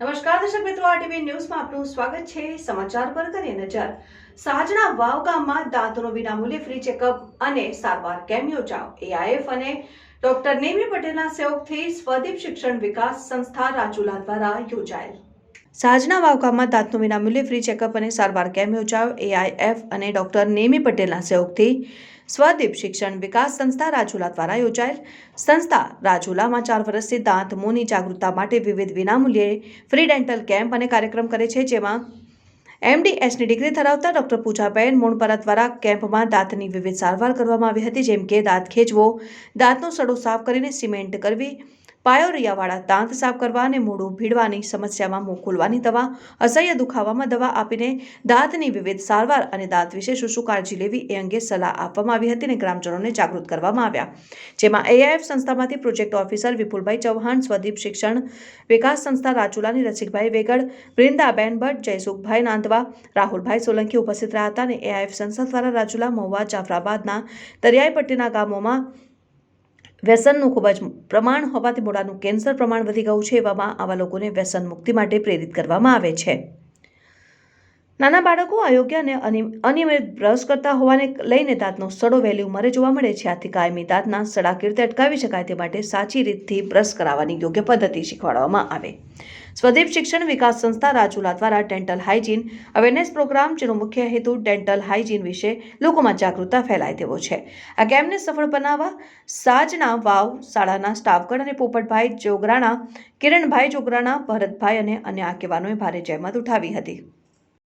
નમસ્કાર દર્શક મિત્રો આરટીવી ન્યૂઝમાં આપનું સ્વાગત છે. સમાચાર પર કરીએ નજર. સાજના વાવ ગામમાં દાંતનો વિનામૂલ્યે ફ્રી ચેકઅપ અને સારવાર કેમ યોજાઓ એઆઈએફ અને ડોક્ટર નેમી પટેલના સહયોગથી સ્વદીપ શિક્ષણ વિકાસ સંસ્થા રાજુલા દ્વારા યોજાયેલ. સાજના વાવકામાં દાંતનું વિનામૂલ્ય ફ્રી ચેકઅપ અને સારવાર કેમ્પ યોજાયો. એઆઈએફ અને ડોક્ટર નેમી પટેલના સહયોગથી સ્વદીપ શિક્ષણ વિકાસ સંસ્થા રાજુલા દ્વારા યોજાયેલ. સંસ્થા રાજુલામાં ચાર વર્ષથી દાંત, મોની જાગૃતતા માટે વિવિધ વિનામૂલ્યે ફ્રી ડેન્ટલ કેમ્પ અને કાર્યક્રમ કરે છે, જેમાં એમડીએસની ડિગ્રી ધરાવતા ડોક્ટર પૂજાબેન મોણપરા દ્વારા કેમ્પમાં દાંતની વિવિધ સારવાર કરવામાં આવી હતી, જેમ કે દાંત ખેંચવો, દાંતનો સડો સાફ કરીને સિમેન્ટ કરવી પાયોરિયાવાળા દાંત સાફ કરવા અને મોઢું ભીડવાની સમસ્યામાં મોં ખોલવાની દવા, અસહ્ય દુખાવામાં દવા આપીને દાંતની વિવિધ સારવાર અને દાંત વિશે શું શું કાળજી લેવી એ અંગે સલાહ આપવામાં આવી હતી અને ગ્રામજનોને જાગૃત કરવામાં આવ્યા. જેમાં એઆઈએફ સંસ્થામાંથી પ્રોજેક્ટ ઓફિસર વિપુલભાઈ ચૌહાણ, સ્વદીપ શિક્ષણ વિકાસ સંસ્થા રાજુલાની, રસિકભાઈ વેગડ, વૃંદાબેન ભટ્ટ, જયસુખભાઈ નાંદવા, રાહુલભાઈ સોલંકી ઉપસ્થિત રહ્યા હતા અને એઆઈએફ સંસ્થા દ્વારા રાજુલા, મહુવા, જાફરાબાદના દરિયાઈ પટ્ટીના ગામોમાં વ્યસનનું ખૂબ જ પ્રમાણ હોવાથી મોઢાનું કેન્સર પ્રમાણ વધી ગયું છે, એવામાં આવા લોકોને વ્યસન મુક્તિ માટે પ્રેરિત કરવામાં આવે છે. નાના બાળકો અયોગ્ય અને અનિ- અનિયમિત બ્રશ કરતા હોવાને લઈને દાંતનો સડો વહેલી ઉંમરે જોવા મળે છે. આથી કાયમી દાંતના સડા કીર્તિ અટકાવી શકાય તે માટે સાચી રીતથી બ્રશ કરાવવાની યોગ્ય પદ્ધતિ શીખવાડવામાં આવે. સ્વદેપ શિક્ષણ વિકાસ સંસ્થા રાજુલા દ્વારા ડેન્ટલ હાઇજીન અવેરનેસ પ્રોગ્રામ, જેનો મુખ્ય હેતુ ડેન્ટલ હાઇજીન વિશે લોકોમાં જાગૃતતા ફેલાય તેવો છે. આ કેમ્પને સફળ બનાવવા સાજના વાવ, શાળાના સ્ટાફગણ અને પોપટભાઈ જોગરાણા, કિરણભાઈ જોગરાણા, ભરતભાઈ અને અન્ય આગેવાનોએ ભારે જહેમત ઉઠાવી હતી.